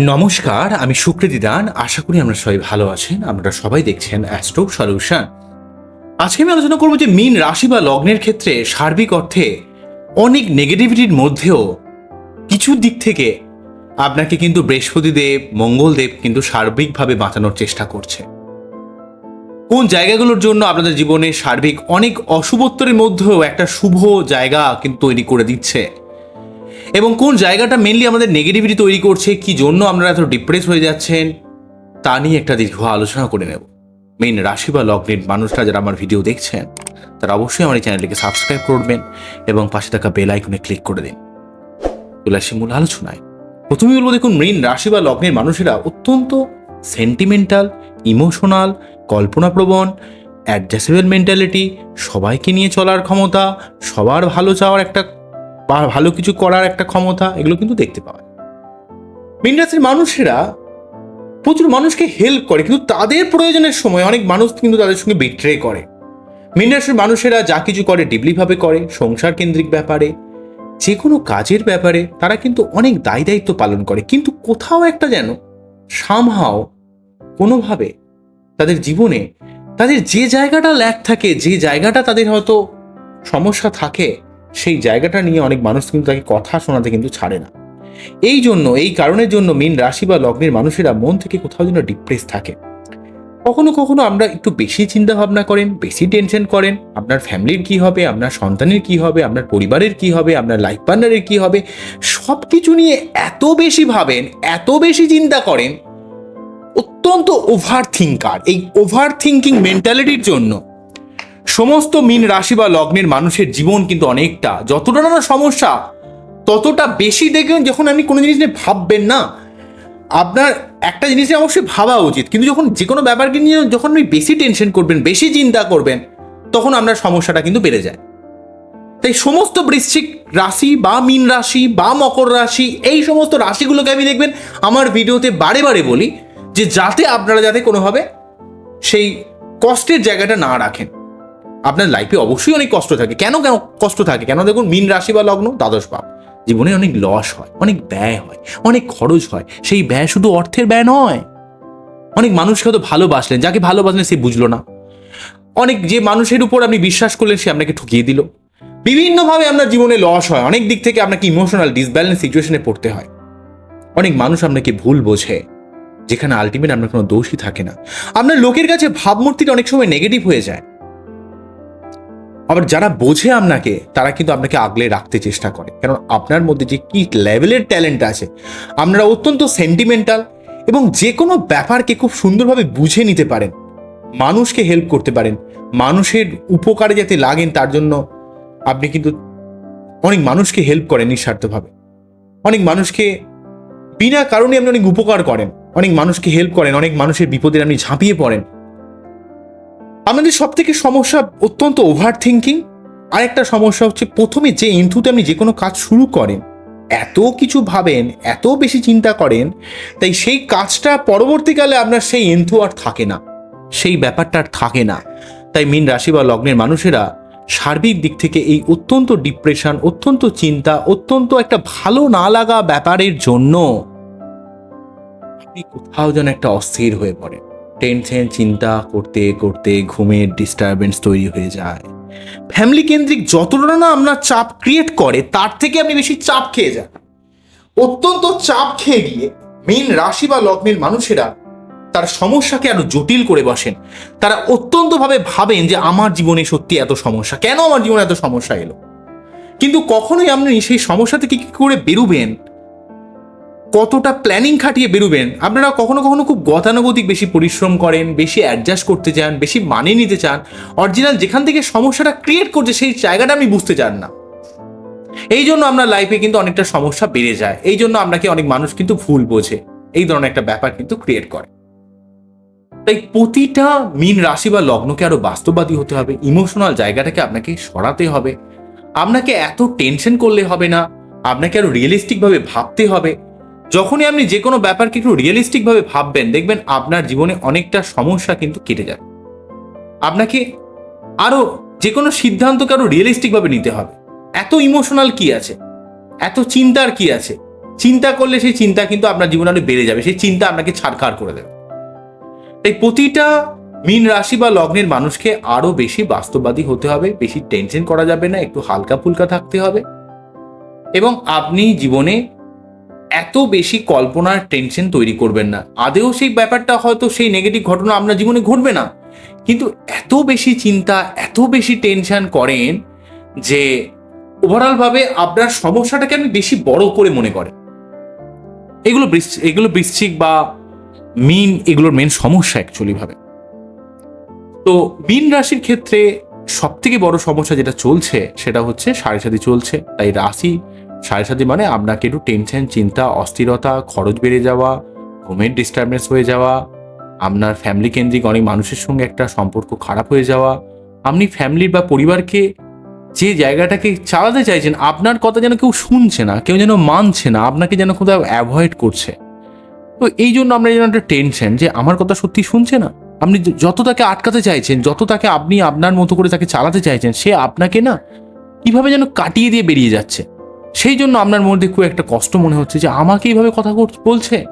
নমস্কার, আমি সুকৃতি দান। আশা করি আমরা সবাই ভালো আছেন। আপনারা সবাই দেখছেন অ্যাস্ট্রো সলিউশন আজকে আমি আলোচনা করব যে মিন রাশি বা লগ্নের ক্ষেত্রে সার্বিক অর্থে অনেক নেগেটিভিটির মধ্যেও কিছু দিক থেকে আপনাকে কিন্তু বৃহস্পতিদেব, মঙ্গলদেব কিন্তু সার্বিকভাবে বাঁচানোর চেষ্টা করছে। কোন জায়গাগুলোর জন্য আপনাদের জীবনে সার্বিক অনেক অশুভত্তরের মধ্যেও একটা শুভ জায়গা কিন্তু তৈরি করে দিচ্ছে? এবং কোন জায়গাটা মেনলি আমাদের নেগেটিভিটি তৈরি করছে, কি জন্য আপনারা এত ডিপ্রেস হয়ে যাচ্ছেন, তা নিয়ে একটা দীর্ঘ আলোচনা করে নেব। মেন রাশি বা লগ্নের মানুষরা যারা আমার ভিডিও দেখছেন, তারা অবশ্যই আমার এই চ্যানেলটিকে সাবস্ক্রাইব করবেন এবং পাশে থাকা বেল আইকনে ক্লিক করে দিন। চলে আসি মূল আলোচনায়। প্রথমে বলব, দেখুন মীন রাশি বা লগ্নের মানুষেরা অত্যন্ত সেন্টিমেন্টাল ইমোশনাল কল্পনাপ্রবণ অ্যাডজাস্টেবল মেন্টালিটি সবাইকে নিয়ে চলার ক্ষমতা, সবার ভালো চাওয়ার একটা বা ভালো কিছু করার একটা ক্ষমতা, এগুলো কিন্তু দেখতে পাওয়া যায়। মীন রাশির মানুষেরা প্রচুর মানুষকে হেল্প করে, কিন্তু তাদের প্রয়োজনের সময় অনেক মানুষ কিন্তু তাদের সঙ্গে বিট্রে করে। মীন রাশির মানুষেরা যা কিছু করে ডিপলিভাবে করে, সংসার কেন্দ্রিক ব্যাপারে যে কোনো কাজের ব্যাপারে, তারা কিন্তু অনেক দায় দায়িত্ব পালন করে। কিন্তু কোথাও একটা যেন সামহাও কোনোভাবে তাদের জীবনে তাদের যে জায়গাটা ল্যাক থাকে, যে জায়গাটা তাদের হয়তো সমস্যা থাকে সেই জায়গাটা নিয়ে অনেক মানুষ কিন্তু তাকে কথা শোনাতে কিন্তু ছাড়ে না। এই জন্য, এই কারণের জন্য মীন রাশি বা লগ্নের মানুষেরা মন থেকে কোথাও যেন ডিপ্রেস থাকে। কখনো কখনো আমরা একটু বেশি চিন্তা ভাবনা করেন, বেশি টেনশন করেন, আপনার ফ্যামিলির কি হবে, আপনার সন্তানের কি হবে, আপনার পরিবারের কি হবে, আপনার লাইফ পার্টনারের কি হবে সব কিছু নিয়ে এত বেশি ভাবেন, এত বেশি চিন্তা করেন, অত্যন্ত ওভার থিঙ্কার এই ওভার থিঙ্কিং মেন্টালিটির জন্য সমস্ত মিন রাশি বা লগ্নের মানুষের জীবন কিন্তু অনেকটা, যতটা না সমস্যা, ততটা বেশি দেখবেন যখন আপনি কোনো জিনিস নিয়ে ভাববেন না। আপনার একটা জিনিস নিয়ে অবশ্যই ভাবা উচিত, কিন্তু যখন যে কোনো ব্যাপারকে নিয়ে যখন আপনি বেশি টেনশন করবেন, বেশি চিন্তা করবেন, তখন আপনার সমস্যাটা কিন্তু বেড়ে যায়। তাই সমস্ত বৃশ্চিক রাশি বা মিন রাশি বা মকর রাশি, এই সমস্ত রাশিগুলোকে আমি দেখবেন, আমার ভিডিওতে বারে বারে বলি যে যাতে আপনারা যাতে কোনোভাবে সেই কষ্টের জায়গাটা না রাখেন। আপনার লাইফে অবশ্যই অনেক কষ্ট থাকে। কেন কেন কষ্ট থাকে? কেন দেখুন, মিন রাশি বা লগ্ন, দ্বাদশ পাপ। জীবনে অনেক লস হয়, অনেক ব্যয় হয়, অনেক খরচ হয়। সেই ব্যয় শুধু অর্থের ব্যয় নয়। অনেক মানুষকে হয়তো ভালোবাসলেন, যাকে ভালোবাসলেন সে বুঝলো না। অনেক যে মানুষের উপর আপনি বিশ্বাস করলেন, সে আপনাকে ঠকিয়ে দিল। বিভিন্নভাবে আপনার জীবনে লস হয়। অনেক দিক থেকে আপনাকে ইমোশনাল ডিসব্যালেন্স সিচুয়েশনে পড়তে হয়। অনেক মানুষ আপনাকে ভুল বোঝে, যেখানে আলটিমেট আপনার কোনো দোষই থাকে না। আপনার লোকের কাছে ভাবমূর্তিটা অনেক সময় নেগেটিভ হয়ে যায়। আবার যারা বোঝে আপনাকে, তারা কিন্তু আপনাকে আগলে রাখতে চেষ্টা করে। কারণ আপনার মধ্যে যে কি লেভেলের ট্যালেন্ট আছে, আপনারা অত্যন্ত সেন্টিমেন্টাল এবং যে কোনো ব্যাপারকে খুব সুন্দরভাবে বুঝে নিতে পারেন। মানুষকে হেল্প করতে পারেন। মানুষের উপকারে যাতে লাগেন, তার জন্য আপনি কিন্তু অনেক মানুষকে হেল্প করেন নিঃস্বার্থভাবে। অনেক মানুষকে বিনা কারণে আপনি অনেক উপকার করেন। অনেক মানুষকে হেল্প করেন। অনেক মানুষের বিপদে আপনি ঝাঁপিয়ে পড়েন। আমাদের সব থেকে সমস্যা অত্যন্ত ওভার থিঙ্কিং আরেকটা সমস্যা হচ্ছে প্রথমে যে ইন্থুতে আপনি যে কোনো কাজ শুরু করেন, এত কিছু ভাবেন, এত বেশি চিন্তা করেন, তাই সেই কাজটা পরবর্তীকালে আপনার সেই এন্থু আর থাকে না, সেই ব্যাপারটা আর থাকে না। তাই মিন রাশি বা লগ্নের মানুষেরা সার্বিক দিক থেকে এই অত্যন্ত ডিপ্রেশন অত্যন্ত চিন্তা, অত্যন্ত একটা ভালো না লাগা ব্যাপারের জন্য আপনি কোথাও যেন একটা অস্থির হয়ে পড়েন। টেনশন, চিন্তা করতে করতে ঘুমের ডিস্টারবেন্স তৈরি হয়ে যায়। ফ্যামিলি কেন্দ্রিক যতটা না আপনার চাপ ক্রিয়েট করে, তার থেকে আপনি বেশি চাপ খেয়ে যান। অত্যন্ত চাপ খেয়ে গিয়ে মেন রাশি বা লগ্নের মানুষেরা তার সমস্যাকে আরও জটিল করে বসেন। তারা অত্যন্তভাবে ভাবেন যে, আমার জীবনে সত্যি এত সমস্যা। কেন আমার জীবনে এত সমস্যা এলো? কিন্তু কখনোই আপনি সেই সমস্যা থেকে কি করে বেরুবেন? কতটা প্ল্যানিং খাটিয়ে বেরোবেন? আপনারা কখনো কখনো খুব গতানুগতিক বেশি পরিশ্রম করেন, বেশি অ্যাডজাস্ট করতে চান, বেশি মানিয়ে নিতে চান। অরিজিনাল যেখান থেকে সমস্যাটা ক্রিয়েট করছে, সেই জায়গাটা আপনি বুঝতে চান না। এই জন্য আপনার লাইফে কিন্তু অনেকটা সমস্যা বেড়ে যায়। এই জন্য আপনাকে অনেক মানুষ কিন্তু ভুল বোঝে। এই ধরনের একটা ব্যাপার কিন্তু ক্রিয়েট করে। তাই প্রতিটা মিন রাশি বা লগ্নকে আরও বাস্তববাদী হতে হবে। ইমোশনাল জায়গাটাকে আপনাকে সরাতে হবে। আপনাকে এত টেনশন করলে হবে না। আপনাকে আরও রিয়েলিস্টিক ভাবে ভাবতে হবে। যখনই আপনি যে কোনো ব্যাপারকে একটু রিয়েলিস্টিক ভাবে ভাববেন, দেখবেন আপনার জীবনে অনেকটা সমস্যা কিন্তু কেটে যাবে। আপনাকে আরও যে কোনো সিদ্ধান্তকে আরও রিয়েলিস্টিক ভাবে নিতে হবে। এত ইমোশনাল কি আছে? এত চিন্তার কি আছে? চিন্তা করলে সেই চিন্তা কিন্তু আপনার জীবনে অনেক বেড়ে যাবে, সেই চিন্তা আপনাকে ছাড়খাড় করে দেবে। তাই প্রতিটা মীন রাশি বা লগ্নের মানুষকে আরও বেশি বাস্তববাদী হতে হবে, বেশি টেনশন করা যাবে না, একটু হালকা ফুলকা থাকতে হবে। এবং আপনি জীবনে এত বেশি কল্পনার টেনশন তৈরি করবেন না। আদেও সেই ব্যাপারটা হয়তো সেই নেগেটিভ ঘটনা আপনার জীবনে ঘটবে না। কিন্তু এত বেশি চিন্তা, এত বেশি টেনশন করেন যে ওভারঅলভাবে আপনার সমস্যাটাকে আপনি বেশি বড় করে মনে করেন। এগুলো এগুলো বৃশ্চিক বা মিন এগুলোর মেন সমস্যা অ্যাকচুয়ালি ভাবে। তো মিন রাশির ক্ষেত্রে সব থেকে বড় সমস্যা যেটা চলছে সেটা হচ্ছে সাড়ে সাথে চলছে, তাই রাশি সাড়ে সাথে মানে আপনাকে একটু টেনশন চিন্তা, অস্থিরতা, খরচ বেড়ে যাওয়া, ঘুমের ডিস্টারবেন্স হয়ে যাওয়া, আপনার ফ্যামিলি কেন্দ্রিক অনেক মানুষের সঙ্গে একটা সম্পর্ক খারাপ হয়ে যাওয়া, আপনি ফ্যামিলির বা পরিবারকে যে জায়গাটাকে চালাতে চাইছেন, আপনার কথা যেন কেউ শুনছে না, কেউ যেন মানছে না, আপনাকে যেন কোথাও অ্যাভয়েড করছে। তো এই জন্য আপনার যেন একটা টেনশন যে আমার কথা সত্যি শুনছে না। আপনি যত তাকে আটকাতে চাইছেন, যত তাকে আপনি আপনার মতো করে তাকে চালাতে চাইছেন, সে আপনাকে না কীভাবে যেন কাটিয়ে দিয়ে বেরিয়ে যাচ্ছে। সেই জন্য আপনার মধ্যে খুব একটা কষ্ট মনে হচ্ছে যে আমাকে এইভাবে কথা বলছে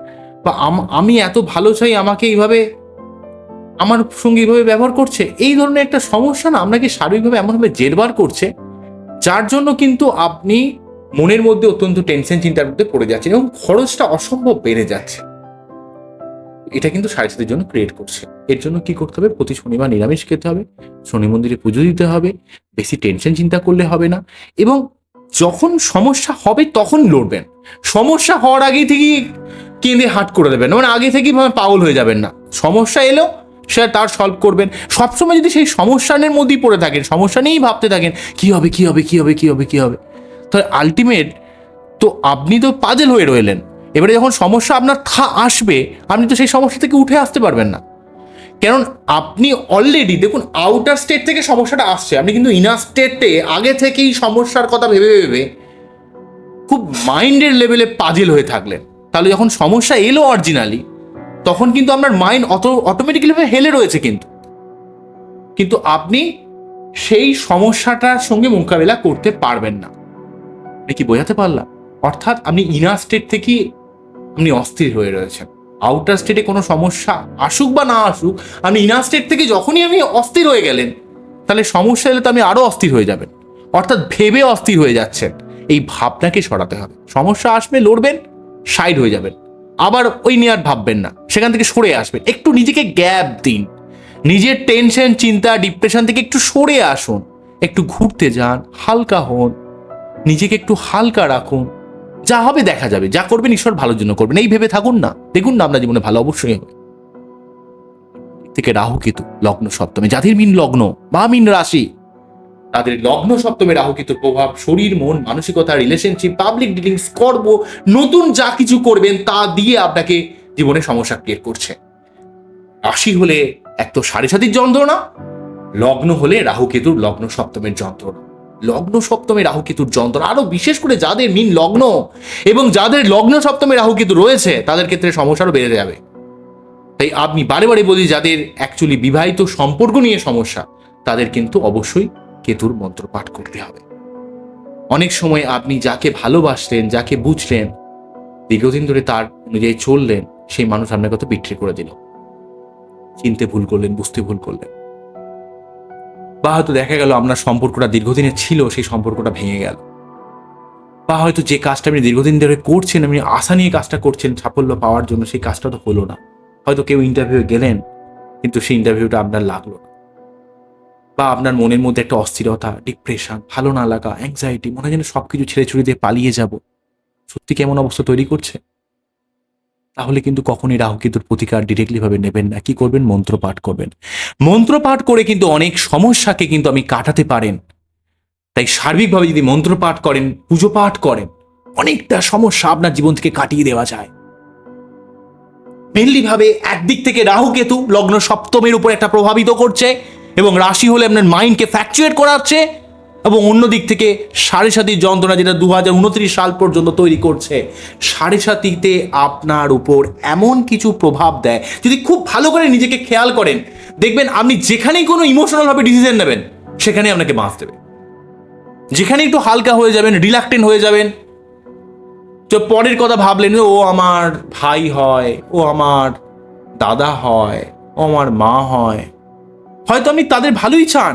বা আম- এত ভালো চাই আমাকে এইভাবে আমার সঙ্গে এইভাবে ব্যবহার করছে। এই ধরনের একটা সমস্যা না আপনাকে শারীরিকভাবে এমনভাবে জেরবার করছে, যার জন্য কিন্তু আপনি মনের মধ্যে অত্যন্ত টেনশন চিন্তার মধ্যে পড়ে যাচ্ছেন এবং খরচটা অসম্ভব বেড়ে যাচ্ছে। এটা কিন্তু সাহিত্যের জন্য ক্রিয়েট করছে। এর জন্য কি করতে হবে? প্রতি শনিবার নিরামিষ খেতে হবে, শনি মন্দিরে পুজো দিতে হবে, বেশি টেনশন চিন্তা করলে হবে না এবং যখন সমস্যা হবে তখন লড়বেন। সমস্যা হওয়ার আগে থেকেই কেঁদে হাট করে দেবেন মানে আগে থেকেই পাগল হয়ে যাবেন না। সমস্যা এলো, সে তার সলভ করবেন। সবসময় যদি সেই সমস্যানের মধ্যেই পড়ে থাকেন, সমস্যা নিয়েই ভাবতে থাকেন, কি হবে কি হবে কি হবে কি হবে কি হবে? তাহলে আলটিমেট তো আপনি তো পাজেল হয়ে রইলেন। এবারে যখন সমস্যা আপনার থা, আসবে, আপনি তো সেই সমস্যা থেকে উঠে আসতে পারবেন না। কারণ আপনি অলরেডি দেখুন আউটার স্টেট থেকে সমস্যাটা আসছে। আপনি কিন্তু ইনার স্টেটে আগে থেকেই সমস্যার কথা ভেবে ভেবে খুব মাইন্ডের লেভেলে পাজেল হয়ে থাকলেন। তাহলে যখন সমস্যা এলো অরিজিনালি তখন কিন্তু আপনার মাইন্ড অত অটোমেটিক্যালি হেলে রয়েছে কিন্তু। কিন্তু আপনি সেই সমস্যাটার সঙ্গে মোকাবেলা করতে পারবেন না। আমি কি বোঝাতে পারলাম? অর্থাৎ আপনি ইনার স্টেট থেকেই আপনি অস্থির হয়ে রয়েছেন। আউটার স্টেটে কোনো সমস্যা আসুক বা না আসুক আপনি ইনার স্টেট থেকে যখনই আপনি অস্থির হয়ে গেলেন, তাহলে সমস্যা এলে তো আপনি আরও অস্থির হয়ে যাবেন। অর্থাৎ ভেবে অস্থির হয়ে যাচ্ছেন। এই ভাবনাকে সরাতে হবে। সমস্যা আসবে, লড়বেন সাইড হয়ে যাবেন। আবার ওই নিয়ে আর ভাববেন না। সেখান থেকে সরে আসবেন। একটু নিজেকে গ্যাপ দিন। নিজের টেনশন চিন্তা ডিপ্রেশন থেকে একটু সরে আসুন। একটু ঘুরতে যান, হালকা হন। নিজেকে একটু হালকা রাখুন। যা হবে দেখা যাবে, যা করবেন ঈশ্বর ভালোর জন্য করবেন। এই ভেবে থাকুন না। দেখুন না আপনার জীবনে ভালো অবশ্যই হবে। থেকে রাহু কেতু, লগ্ন সপ্তমে। যাদের মিন লগ্ন বা মিন রাশি, তাদের লগ্ন সপ্তমে রাহু কেতুর প্রভাব, শরীর, মন, মানসিকতা রিলেশনশিপ পাবলিক ডিলিংস কর্ম, নতুন যা কিছু করবেন তা দিয়ে আপনাকে জীবনে সমস্যা ক্রিয়েট করছে। রাশি হলে এক তো সাড়ে সাতির যন্ত্রণা, লগ্ন হলে রাহু কেতুর লগ্ন সপ্তমের যন্ত্রণা। লগ্ন সপ্তমে রাহু কেতুর যন্ত্রণা। আরও বিশেষ করে যাদের মিন লগ্ন এবং যাদের লগ্ন সপ্তমে রাহু কেতু রয়েছে, তাদের ক্ষেত্রে সমস্যারও বেড়ে যাবে। তাই আপনি বারে বারে বলি, যাদের অ্যাকচুয়ালি বিবাহিত সম্পর্ক নিয়ে সমস্যা, তাদের কিন্তু অবশ্যই কেতুর মন্ত্র পাঠ করতে হবে। অনেক সময় আপনি যাকে ভালোবাসলেন, যাকে বুঝলেন, দীর্ঘদিন ধরে তার অনুযায়ী চললেন, সেই মানুষ আপনার কথা বিক্রি করে দিল। চিনতে ভুল করলেন, বুঝতে ভুল করলেন। বা হয়তো দেখা গেল আপনার সম্পর্কটা দীর্ঘদিনের ছিল, সেই সম্পর্কটা ভেঙে গেল। বা হয়তো যে কাজটা আপনি দীর্ঘদিন ধরে করছেন, আপনি আশা নিয়ে কাজটা করছেন, সাফল্য পাওয়ার জন্য সেই কাজটা তো হলো না। হয়তো কেউ ইন্টারভিউ গেলেন, কিন্তু সেই ইন্টারভিউটা আপনার লাগল না। বা আপনার মনের মধ্যে একটা অস্থিরতা ডিপ্রেশন ভালো না লাগা অ্যাংজাইটি মনে হয় যেন সব কিছু ছেড়ে ছুড়ে দিয়ে পালিয়ে যাব। সত্যি কেমন অবস্থা তৈরি করছে? তাহলে কিন্তু কখনই রাহু কেতুর প্রতিকার ডিরেক্টলি ভাবে নেবেন না। কি করবেন? মন্ত্র পাঠ করবেন। মন্ত্র পাঠ করে কিন্তু অনেক সমস্যাকে কিন্তু আমি কাটাতে পারেন। তাই সার্বিকভাবে যদি মন্ত্র পাঠ করেন, পুজো পাঠ করেন, অনেকটা সমস্যা আপনার জীবন থেকে কাটিয়ে দেওয়া যায়। মেনলি ভাবে একদিক থেকে রাহু কেতু লগ্ন সপ্তমের উপর একটা প্রভাবিত করছে এবং রাশি হলে আপনার মাইন্ডকে ফ্যাকচুয়েট করাচ্ছে। এবং অন্য দিক থেকে সাড়ে সাতির যন্ত্রণা যেটা দু হাজার উনত্রিশ সাল পর্যন্ত তৈরি করছে সাড়ে সাতিতে আপনার উপর এমন কিছু প্রভাব দেয়। যদি খুব ভালো করে নিজেকে খেয়াল করেন, দেখবেন আপনি যেখানেই কোনো ইমোশনালভাবে ডিসিশন নেবেন, সেখানেই আপনাকে বাঁচ দেবে যেখানে একটু হালকা হয়ে যাবেন রিল্যাক্টেন্ট হয়ে যাবেন, তো পরের কথা ভাবলেন ও আমার ভাই হয়, ও আমার দাদা হয়, ও আমার মা হয়। হয়তো আপনি তাদের ভালোই চান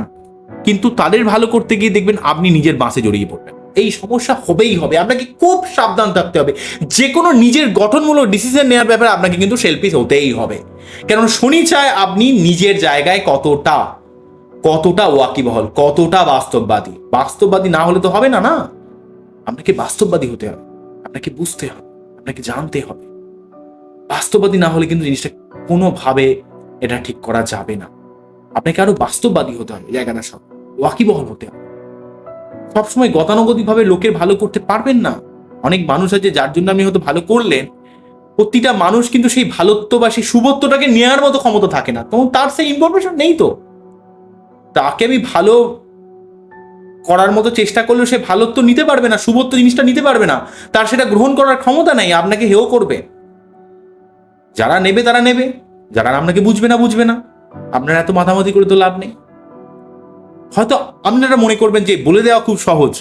কিন্তু তাদের ভালো করতে গিয়ে দেখবেন আপনি নিজের বাসে জড়িয়ে পড়বেন। এই সমস্যা হবেই হবে। আপনাকে খুব সাবধান থাকতে হবে। যে কোনো নিজের গঠনমূলক ডিসিশন নেওয়ার ব্যাপারে আপনাকে কিন্তু সেলফিস হতেই হবে। কারণ শনি চায় আপনি নিজের জায়গায় কতটা কতটা ওয়াকিবহল, কতটা বাস্তববাদী। বাস্তববাদী না হলে তো হবে না না? আপনাকে বাস্তববাদী হতে হবে। আপনাকে বুঝতে হবে। আপনাকে জানতে হবে। বাস্তববাদী না হলে কিন্তু জিনিসটা কোনোভাবে এটা ঠিক করা যাবে না। আপনাকে আরও বাস্তববাদী হতে হবে জায়গাটা সব। ওয়াকিবহল হতে হবে। সবসময় গতানুগতিকভাবে লোকের ভালো করতে পারবেন না। অনেক মানুষ আছে যার জন্য আপনি হয়তো ভালো করলেন। প্রতিটা মানুষ কিন্তু সেই ভালোত্ব বা সেই শুভত্বটাকে নেওয়ার মতো ক্ষমতা থাকে না। তখন তার সেই ইনফরমেশন নেই তো। তাকে আমি ভালো করার মতো চেষ্টা করলেও সে ভালোত্ব নিতে পারবে না শুভত্ব জিনিসটা নিতে পারবে না। তার সেটা গ্রহণ করার ক্ষমতা নাই, আপনাকে হেও করবে। যারা নেবে তারা নেবে। যারা আপনাকে বুঝবে না বুঝবে না। আপনার এত মাথামাতি করে তো লাভ নেই। হয়তো আপনারা মনে করবেন যে বলে দেওয়া খুব সহজ,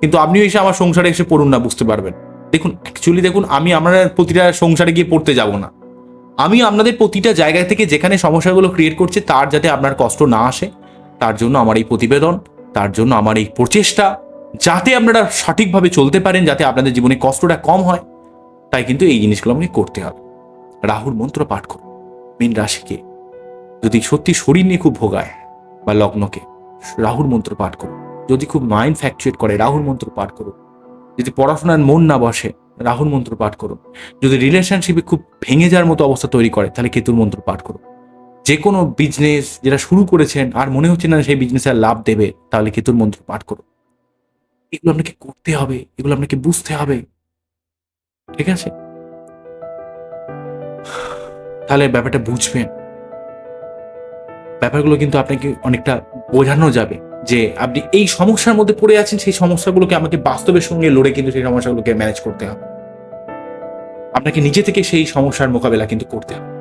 কিন্তু আপনিও এসে আমার সংসারে এসে পড়ুন না, বুঝতে পারবেন। দেখুন অ্যাকচুয়ালি দেখুন, আমি আপনার প্রতিটা সংসারে গিয়ে পড়তে যাব না। আমি আপনাদের প্রতিটা জায়গা থেকে যেখানে সমস্যাগুলো ক্রিয়েট করছে, তার যাতে আপনার কষ্ট না আসে, তার জন্য আমার এই প্রতিবেদন, তার জন্য আমার এই প্রচেষ্টা, যাতে আপনারা সঠিকভাবে চলতে পারেন, যাতে আপনাদের জীবনে কষ্টটা কম হয়, তাই কিন্তু এই জিনিসগুলো আমাকে করতে হবে। রাহুর মন্ত্র পাঠ করুন। মীন রাশিকে যদি সত্যি শরীর নিয়ে খুব ভোগায় বা লগ্নকে, রাহুর মন্ত্র পাঠ করুন। যদি খুব মাইন্ড ফ্যাকচুয়েট করে, রাহুর মন্ত্র পাঠ করুন। যদি পড়াশোনার মন না বসে, রাহুর মন্ত্র পাঠ করুন। যদি রিলেশনশিপে খুব ভেঙে যাওয়ার মতো অবস্থা তৈরি করে, তাহলে কেতুর মন্ত্র পাঠ করুন। যে কোনো বিজনেস যেটা শুরু করেছেন, আর মনে হচ্ছে না সেই বিজনেসে আর লাভ দেবে, তাহলে কেতুর মন্ত্র পাঠ করুন। এগুলো আপনাকে করতে হবে, এগুলো আপনাকে বুঝতে হবে। ঠিক আছে? তাহলে ব্যাপারটা বুঝবেন। ব্যাপারগুলো কিন্তু আপনাকে অনেকটা বোঝানো যাবে যে আপনি এই সমস্যার মধ্যে পড়ে আছেন, সেই সমস্যাগুলোকে আমাকে বাস্তবের সঙ্গে লড়ে কিন্তু সেই সমস্যাগুলোকে ম্যানেজ করতে হবে। আপনাকে নিজে থেকে সেই সমস্যার মোকাবেলা কিন্তু করতে হবে।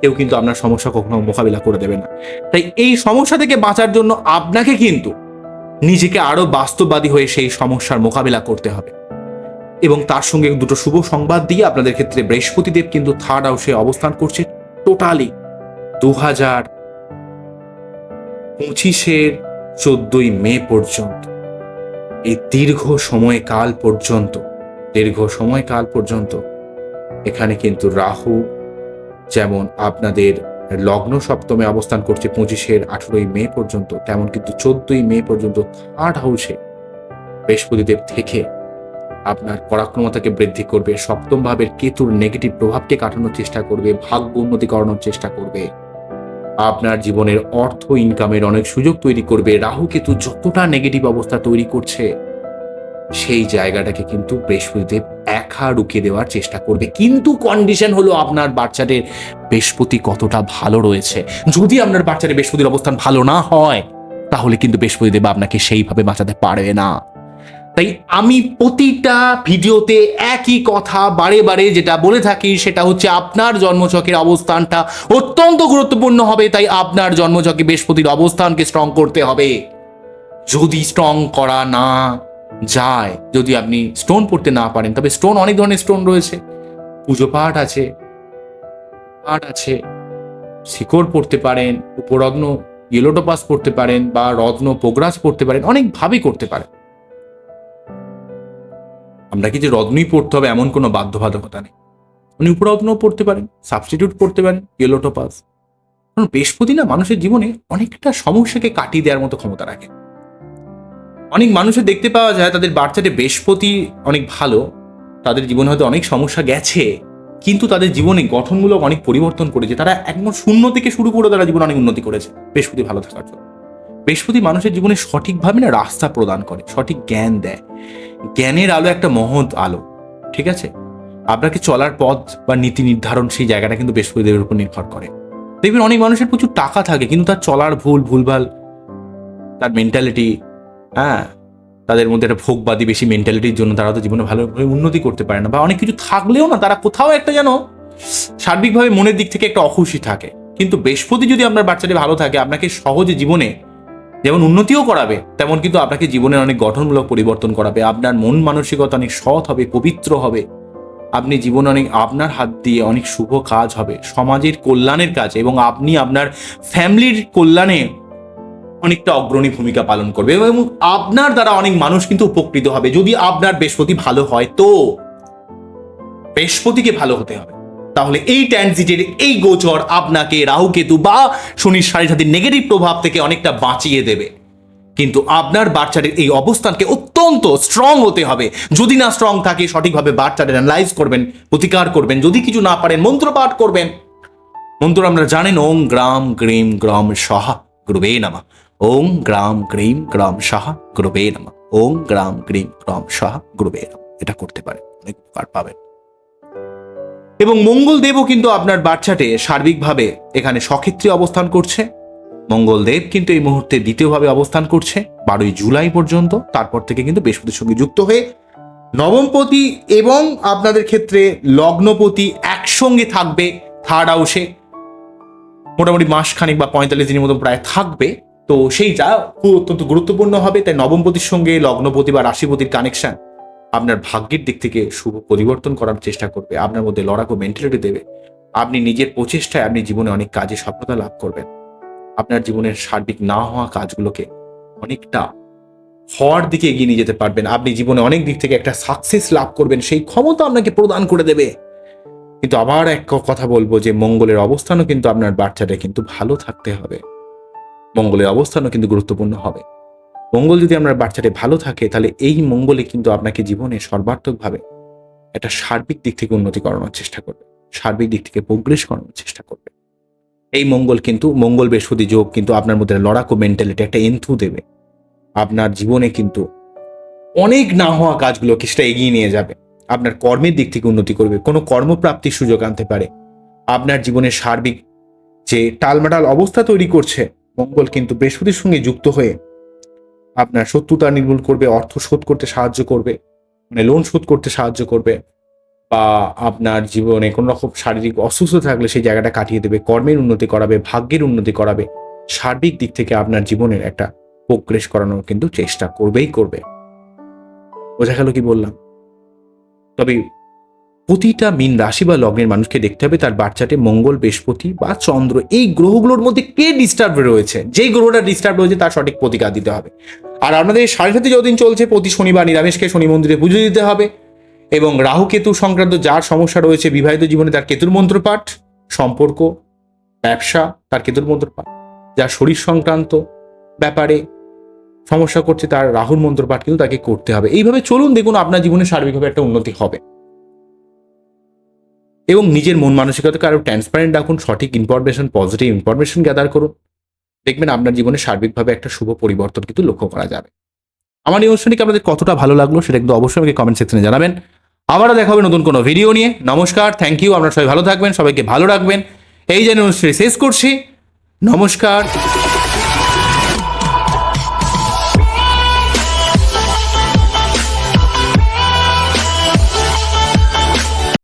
কেউ কিন্তু আপনার সমস্যা কখনো মোকাবিলা করে দেবে না। তাই এই সমস্যা থেকে বাঁচার জন্য আপনাকে কিন্তু নিজেকে আরও বাস্তববাদী হয়ে সেই সমস্যার মোকাবিলা করতে হবে। এবং তার সঙ্গে দুটো শুভ সংবাদ দিয়ে আপনাদের ক্ষেত্রে বৃহস্পতিদেব কিন্তু থার্ড হাউসে অবস্থান করছে। টোটালি দু হাজার পঁচিশের চোদ্দই মে পর্যন্ত। এই দীর্ঘ সময়কাল পর্যন্ত, দীর্ঘ সময়কাল পর্যন্ত এখানে কিন্তু রাহু যেমন আপনাদের লগ্ন সপ্তমে অবস্থান করছে পঁচিশের আঠেরোই মে পর্যন্ত, তেমন কিন্তু চোদ্দই মে পর্যন্ত থার্ড হাউসে বৃহস্পতিদেব থেকে আপনার পরাক্রমতাকে বৃদ্ধি করবে, সপ্তম ভাবের কেতুর নেগেটিভ প্রভাবকে কাটানোর চেষ্টা করবে, ভাগ্য উন্নতি করানোর চেষ্টা করবে। আপনার জীবনের অর্থ ইনকামের অনেক সুযোগ তৈরি করবে। রাহু কেতু যতটা নেগেটিভ অবস্থা তৈরি করছে, সেই জায়গাটাকে কিন্তু বৃহস্পতিদেব একা রুকিয়ে দেওয়ার চেষ্টা করবে। কিন্তু কন্ডিশন হলো আপনার বাচ্চাদের বৃহস্পতি কতটা ভালো রয়েছে। যদি আপনার বাচ্চাদের বৃহস্পতির অবস্থান ভালো না হয়, তাহলে কিন্তু বৃহস্পতিদেব আপনাকে সেইভাবে বাঁচাতে পারবে না। তাই আমি প্রতিটা ভিডিওতে একই কথা বারে বারে যেটা বলে থাকি, সেটা হচ্ছে আপনার জন্মচকের অবস্থানটা অত্যন্ত গুরুত্বপূর্ণ হবে, তাই আপনার জন্মচকে বৃহস্পতির অবস্থানকে স্ট্রং করতে হবে। যদি স্ট্রং করা না যায়, যদি আপনি স্টোন পড়তে না পারেন, তবে স্টোন অনেক ধরনের স্টোন রয়েছে। পুজো পাঠ আছে পাঠ আছে, শিকড় পড়তে পারেন, উপরগ্ন ইয়েলোটোপাস পড়তে পারেন বা রত্ন, পোগ্রাস পড়তে পারেন, অনেকভাবেই করতে পারেন। আমরা কি যে রত্নই পড়তে হবে এমন কোনো বাধ্যবাধকতা নেই? উনি উপরত্নও পড়তে পারেন সাবস্টিটিউট পড়তে পারেন ইয়েলোটোপাস কারণ বৃহস্পতি না মানুষের জীবনে অনেকটা সমস্যাকে কাটিয়ে দেওয়ার মতো ক্ষমতা রাখে। অনেক মানুষের দেখতে পাওয়া যায় তাদের বাচ্চাতে বৃহস্পতি অনেক ভালো, তাদের জীবনে হয়তো অনেক সমস্যা গেছে, কিন্তু তাদের জীবনে গঠনমূলক অনেক পরিবর্তন করেছে। তারা একদম শূন্য থেকে শুরু করে তারা জীবনে অনেক উন্নতি করেছে বৃহস্পতি ভালো থাকার জন্য। বৃহস্পতি মানুষের জীবনে সঠিকভাবে না রাস্তা প্রদান করে, সঠিক জ্ঞান দেয়। জ্ঞানের আলো একটা মহৎ আলো, ঠিক আছে? আপনাকে চলার পথ বা নীতি নির্ধারণ সেই জায়গাটা কিন্তু বৃহস্পতিদেবের উপর নির্ভর করে। দেখবেন অনেক মানুষের প্রচুর টাকা থাকে, কিন্তু তার চলার ভুল, ভুলভাল, তার মেন্টালিটি হ্যাঁ? তাদের মধ্যে একটা ভোগবাদী বেশি মেন্টালিটির জন্য তারা তো জীবনে ভালোভাবে উন্নতি করতে পারে না বা অনেক কিছু থাকলেও না, তারা কোথাও একটা যেন সার্বিকভাবে মনের দিক থেকে একটা অখুশি থাকে। কিন্তু বৃহস্পতি যদি আপনার বাচ্চাটি ভালো থাকে, আপনাকে সহজে জীবনে যেমন উন্নতিও করাবে, তেমন কিন্তু আপনাকে জীবনের অনেক গঠনমূলক পরিবর্তন করাবে। আপনার মন মানসিকতা অনেক সৎ হবে, পবিত্র হবে। আপনি জীবনে অনেক আপনার হাত দিয়ে অনেক শুভ কাজ হবে। সমাজের কল্যাণের কাজ এবং আপনি আপনার ফ্যামিলির কল্যাণে অনেকটা অগ্রণী ভূমিকা পালন করবে এবং আপনার দ্বারা অনেক মানুষ কিন্তু উপকৃত হবে। যদি আপনার বৃহস্পতি ভালো হয় তো বৃহস্পতিকে ভালো হতে হবে। তাহলে এই ট্যান্সিটের এই গোচর আপনাকে রাহুকেতু বা শনির সাড়ে সাথে নেগেটিভ প্রভাব থেকে অনেকটা বাঁচিয়ে দেবে। কিন্তু আপনার বাচ্চাদের এই অবস্থানকে অত্যন্ত স্ট্রং হতে হবে। যদি না স্ট্রং থাকে, সঠিকভাবে বাচ্চাদের অ্যানালাইজ করবেন, প্রতিকার করবেন, যদি কিছু না পারেন মন্ত্র পাঠ করবেন। মন্ত্র আমরা জানেন ওং গ্রাম গ্রীম গ্রাম সাহা গ্রুবে নামা। ওং গ্রাম গ্রীম গ্রাম সাহা গ্রুবে নামা। ওং গ্রাম গ্রীম গ্রাম সাহা গ্রুবে নামা। এটা করতে পারেন, অনেক উপকার পাবেন। এবং মঙ্গলদেবও কিন্তু আপনার বাচ্চাটে সার্বিকভাবে এখানে সক্ষেত্রে অবস্থান করছে। মঙ্গলদেব কিন্তু এই মুহূর্তে দ্বিতীয়ভাবে অবস্থান করছে, বারোই জুলাই পর্যন্ত, তারপর থেকে কিন্তু বৃহস্পতির সঙ্গে যুক্ত হয়ে নবমপতি এবং আপনাদের ক্ষেত্রে লগ্নপতি একসঙ্গে থাকবে থার্ড হাউসে মোটামুটি মাসখানিক বা পঁয়তাল্লিশ দিনের মতো প্রায় থাকবে। তো সেইটা অত্যন্ত গুরুত্বপূর্ণ হবে, তাই নবমপতির সঙ্গে লগ্নপতি বা রাশিপতির কানেকশন আপনার ভাগ্যের দিক থেকে শুভ পরিবর্তন করার চেষ্টা করবে। আপনার মধ্যে লড়াকু মেন্টালিটি দেবে। আপনি নিজের প্রচেষ্টায় আপনি জীবনে অনেক কাজে সফলতা লাভ করবেন। আপনার জীবনের সার্বিক না হওয়া কাজগুলোকে অনেকটা হওয়ার দিকে এগিয়ে নিয়ে যেতে পারবেন। আপনি জীবনে অনেক দিক থেকে একটা সাকসেস লাভ করবেন। সেই ক্ষমতা আপনাকে প্রদান করে দেবে। কিন্তু আবার এক কথা বলব যে, মঙ্গলের অবস্থানও কিন্তু আপনার বাচ্চাটা কিন্তু ভালো থাকতে হবে। মঙ্গলের অবস্থানও কিন্তু গুরুত্বপূর্ণ হবে। মঙ্গল যদি আপনার বাচ্চাটা ভালো থাকে, তাহলে এই মঙ্গলে কিন্তু আপনাকে জীবনে সর্বাত্মকভাবে একটা সার্বিক দিক থেকে উন্নতি করানোর চেষ্টা করবে। সার্বিক দিক থেকে প্রোগ্রেস করানোর চেষ্টা করবে। এই মঙ্গল কিন্তু, মঙ্গল বৃহস্পতি যোগ কিন্তু আপনার মধ্যে লড়াকু মেন্টালিটি একটা এন্থু দেবে। আপনার জীবনে কিন্তু অনেক না হওয়া কাজগুলো সেটা এগিয়ে নিয়ে যাবে। আপনার কর্মের দিক থেকে উন্নতি করবে, কোনো কর্মপ্রাপ্তির সুযোগ আনতে পারে। আপনার জীবনের সার্বিক যে টালমাটাল অবস্থা তৈরি করছে, মঙ্গল কিন্তু বৃহস্পতির সঙ্গে যুক্ত হয়ে আপনার শত্রুতা নির্মূল করবে, অর্থ শোধ করতে সাহায্য করবে মানে লোন শোধ করতে সাহায্য করবে, বা আপনার জীবনে কোনো রকম শারীরিক অসুস্থ থাকলে সেই জায়গাটা কাটিয়ে দেবে, কর্মের উন্নতি করাবে, ভাগ্যের উন্নতি করাবে, সার্বিক দিক থেকে আপনার জীবনের একটা প্রোগ্রেস করানোর কিন্তু চেষ্টা করবেই করবে। বোঝা গেল কি বললাম? তবে প্রতিটা মিন রাশি বা লগ্নের মানুষকে দেখতে হবে, তার বাচ্চাটে মঙ্গল, বৃহস্পতি বা চন্দ্র, এই গ্রহগুলোর মধ্যে কে ডিস্টার্ব রয়েছে? যেই গ্রহটা ডিস্টার্ব রয়েছে, তার সঠিক প্রতিকার দিতে হবে। আর আপনাদের সাড়ে সাথে যতদিন চলছে, প্রতি শনিবার নিরামিষকে শনি মন্দিরে পুজো দিতে হবে এবং রাহু কেতু সংক্রান্ত যার সমস্যা রয়েছে, বিবাহিত জীবনে তার কেতুর মন্ত্রপাঠ, সম্পর্ক, ব্যবসা, তার কেতুর মন্ত্রপাঠ। যার শরীর সংক্রান্ত ব্যাপারে সমস্যা করছে, তার রাহুর মন্ত্রপাঠ কিন্তু তাকে করতে হবে। এইভাবে চলুন, দেখুন আপনার জীবনে সার্বিকভাবে একটা উন্নতি হবে। এবং নিজের মন মানসিকতাকে আরও ট্রান্সপারেন্ট রাখুন, সঠিক ইনফরমেশন পজিটিভ ইনফরমেশন গ্যাদার করুন। দেখবেন আপনার জীবনে সার্বিকভাবে একটা শুভ পরিবর্তন কিন্তু লক্ষ্য করা যাবে। আমার এই অনুষ্ঠানটিকে আপনাদের কতটা ভালো লাগল সেটা কিন্তু অবশ্যই আমাকে কমেন্ট সেকশনে জানাবেন। আবারও দেখা হবে নতুন কোনো ভিডিও নিয়ে। নমস্কার থ্যাংক ইউ আপনারা সবাই ভালো থাকবেন, সবাইকে ভালো রাখবেন। এই জন্য অনুষ্ঠানটি শেষ করছি। নমস্কার।